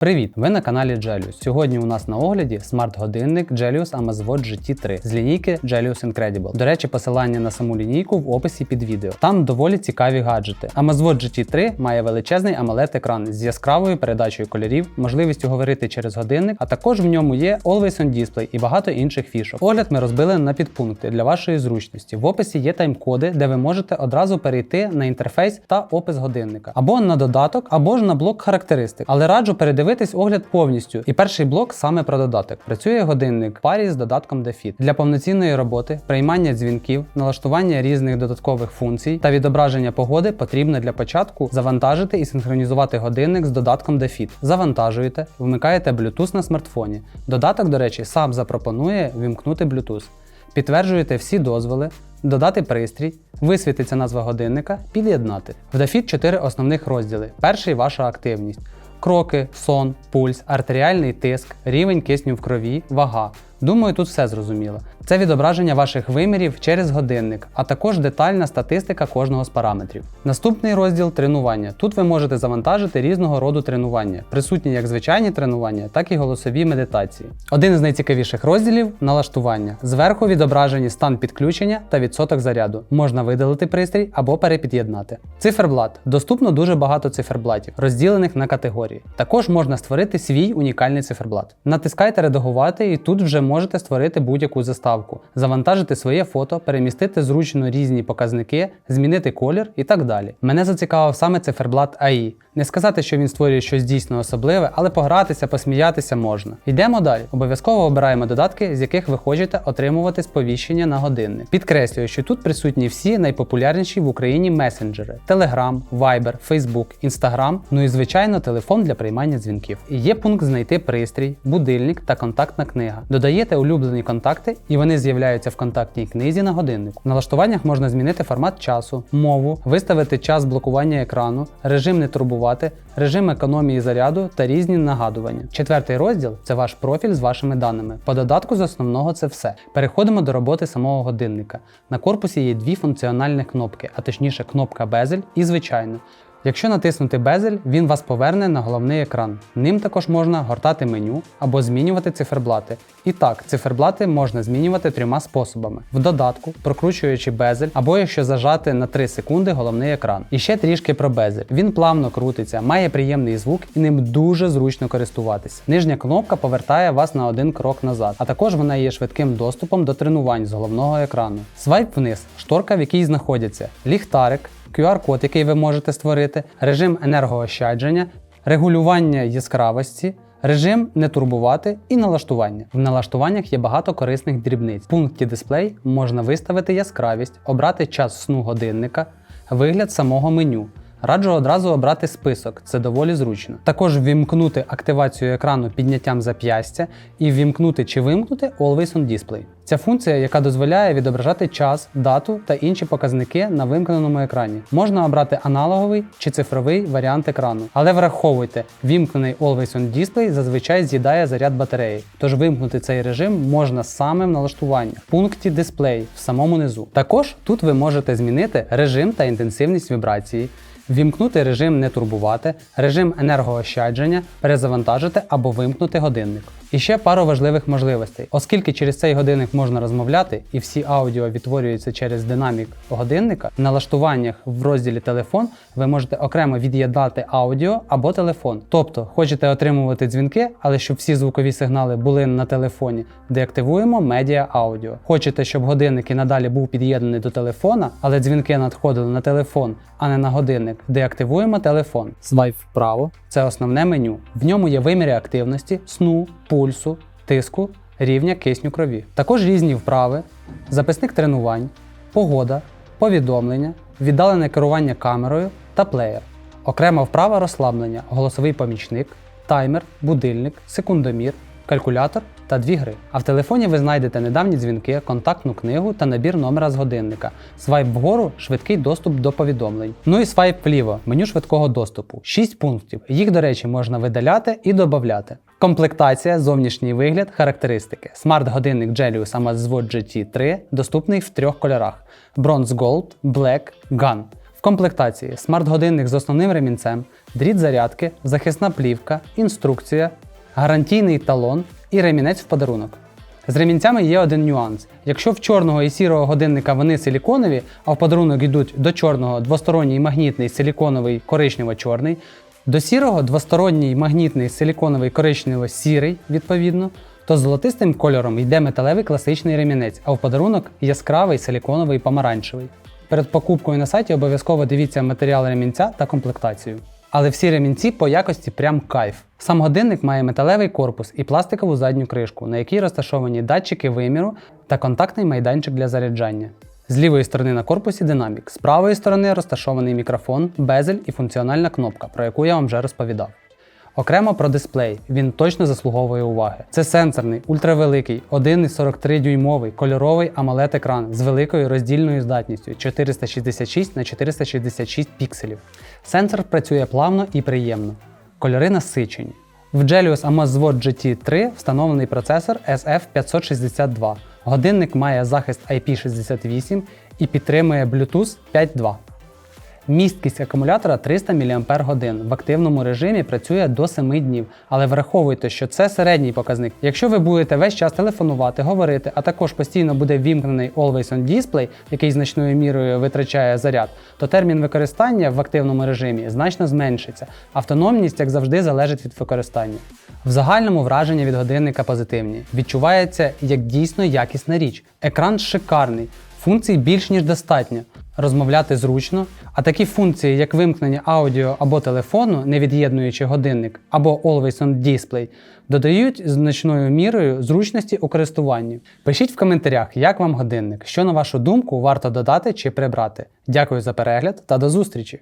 Привіт! Ви на каналі Gelius. Сьогодні у нас на огляді смарт-годинник Gelius Amazwatch GT3 з лінійки Gelius Incredible. До речі, посилання на саму лінійку в описі під відео. Там доволі цікаві гаджети. Amazwatch GT3 має величезний amoled екран з яскравою передачею кольорів, можливістю говорити через годинник, а також в ньому є Always On Display і багато інших фішок. Огляд ми розбили на підпункти для вашої зручності. В описі є тайм-коди, де ви можете одразу перейти на інтерфейс та опис годинника, або на додаток, або ж на блок характеристик. Але раджу передивитись огляд повністю. І перший блок саме про додаток. Працює годинник в парі з додатком DeFit. Для повноцінної роботи, приймання дзвінків, налаштування різних додаткових функцій та відображення погоди потрібно для початку завантажити і синхронізувати годинник з додатком DeFit. Завантажуєте, вмикаєте Bluetooth на смартфоні. Додаток, до речі, сам запропонує вімкнути Bluetooth. Підтверджуєте всі дозволи, додати пристрій, висвітиться назва годинника, під'єднати. В DeFit 4 основних розділи. Перший ваша активність. Кроки, сон, пульс, артеріальний тиск, рівень кисню в крові, вага. Думаю, тут все зрозуміло. Це відображення ваших вимірів через годинник, а також детальна статистика кожного з параметрів. Наступний розділ тренування. Тут ви можете завантажити різного роду тренування, присутні як звичайні тренування, так і голосові медитації. Один із найцікавіших розділів налаштування. Зверху відображені стан підключення та відсоток заряду. Можна видалити пристрій або перепід'єднати. Циферблат. Доступно дуже багато циферблатів, розділених на категорії. Також можна створити свій унікальний циферблат. Натискайте редагувати і тут вже можете створити будь-яку заставку, завантажити своє фото, перемістити зручно різні показники, змінити колір і так далі. Мене зацікавив саме циферблат AI. Не сказати, що він створює щось дійсно особливе, але погратися, посміятися можна. Йдемо далі. Обов'язково обираємо додатки, з яких ви хочете отримувати сповіщення на годинник. Підкреслюю, що тут присутні всі найпопулярніші в Україні месенджери: Telegram, Viber, Facebook, Instagram, ну і звичайно телефон для приймання дзвінків. Є пункт знайти пристрій, будильник та контактна книга. Додаєте улюблені контакти, і вони з'являються в контактній книзі на годиннику. В налаштуваннях можна змінити формат часу, мову, виставити час блокування екрану, режим не турбувати, режим економії заряду та різні нагадування. Четвертий розділ це ваш профіль з вашими даними. По додатку з основного це все. Переходимо до роботи самого годинника. На корпусі є дві функціональні кнопки, а точніше кнопка безель і звичайно. Якщо натиснути безель, він вас поверне на головний екран. Ним також можна гортати меню або змінювати циферблати. І так, циферблати можна змінювати трьома способами: в додатку, прокручуючи безель, або якщо зажати на 3 секунди головний екран. І ще трішки про безель. Він плавно крутиться, має приємний звук і ним дуже зручно користуватися. Нижня кнопка повертає вас на один крок назад, а також вона є швидким доступом до тренувань з головного екрану. Свайп вниз, шторка, в якій знаходяться ліхтарик. QR-код, який ви можете створити, режим енергоощадження, регулювання яскравості, режим не турбувати і налаштування. В налаштуваннях є багато корисних дрібниць. В пункті дисплей можна виставити яскравість, обрати час сну годинника, вигляд самого меню. Раджу одразу обрати список, це доволі зручно. Також ввімкнути активацію екрану підняттям зап'ястя і ввімкнути чи вимкнути Always on Display. Ця функція, яка дозволяє відображати час, дату та інші показники на вимкненому екрані. Можна обрати аналоговий чи цифровий варіант екрану. Але враховуйте, вімкнений Always on Display зазвичай з'їдає заряд батареї, тож вимкнути цей режим можна саме в налаштуваннях, в пункті дисплей в самому низу. Також тут ви можете змінити режим та інтенсивність вібрації. Вімкнути режим не турбувати, режим енергоощадження, перезавантажити або вимкнути годинник. І ще пару важливих можливостей, оскільки через цей годинник можна розмовляти і всі аудіо відтворюються через динамік годинника, в налаштуваннях в розділі телефон ви можете окремо від'єднати аудіо або телефон. Тобто, хочете отримувати дзвінки, але щоб всі звукові сигнали були на телефоні, деактивуємо медіа аудіо. Хочете, щоб годинник і надалі був під'єднаний до телефона, але дзвінки надходили на телефон, а не на годинник, деактивуємо телефон. Свайп вправо це основне меню. В ньому є виміри активності, сну, пульсу, тиску, рівня кисню крові. Також різні вправи, записник тренувань, погода, повідомлення, віддалене керування камерою та плеєр. Окрема вправа розслаблення, голосовий помічник, таймер, будильник, секундомір, калькулятор та дві гри. А в телефоні ви знайдете недавні дзвінки, контактну книгу та набір номера з годинника. Свайп вгору швидкий доступ до повідомлень. Ну і свайп вліво, меню швидкого доступу. 6 пунктів. Їх, до речі, можна видаляти і додати. Комплектація, зовнішній вигляд, характеристики. Смарт-годинник Gelius Amazwatch GT3 доступний в трьох кольорах: Bronze Gold, Black, Gun. В комплектації смарт-годинник з основним ремінцем, дріт зарядки, захисна плівка, інструкція, гарантійний талон і ремінець в подарунок. З ремінцями є один нюанс. Якщо в чорного і сірого годинника вони силіконові, а в подарунок йдуть до чорного двосторонній магнітний силіконовий коричнево-чорний, до сірого двосторонній магнітний силіконовий коричнево-сірий, відповідно, то з золотистим кольором йде металевий класичний ремінець, а в подарунок яскравий силіконовий помаранчевий. Перед покупкою на сайті обов'язково дивіться матеріал ремінця та комплектацію. Але всі ремінці по якості прям кайф. Сам годинник має металевий корпус і пластикову задню кришку, на якій розташовані датчики виміру та контактний майданчик для заряджання. З лівої сторони на корпусі динамік, з правої сторони розташований мікрофон, безель і функціональна кнопка, про яку я вам вже розповідав. Окремо про дисплей, він точно заслуговує уваги. Це сенсорний, ультравеликий, 1,43 дюймовий кольоровий amoled екран з великою роздільною здатністю 466 на 466 пікселів. Сенсор працює плавно і приємно. Кольори насичені. В Gelius Amazfit GT3 встановлений процесор SF562. Годинник має захист IP68 і підтримує Bluetooth 5.2. Місткість акумулятора 300 мАч. В активному режимі працює до 7 днів, але враховуйте, що це середній показник. Якщо ви будете весь час телефонувати, говорити, а також постійно буде вімкнений Always On Display, який значною мірою витрачає заряд, то термін використання в активному режимі значно зменшиться. Автономність, як завжди, залежить від використання. В загальному враження від годинника позитивні. Відчувається як дійсно якісна річ. Екран шикарний, функцій більш ніж достатньо. Розмовляти зручно, а такі функції, як вимкнення аудіо або телефону, не від'єднуючи годинник, або Always On Display, додають значною мірою зручності у користуванні. Пишіть в коментарях, як вам годинник, що на вашу думку варто додати чи прибрати. Дякую за перегляд та до зустрічі!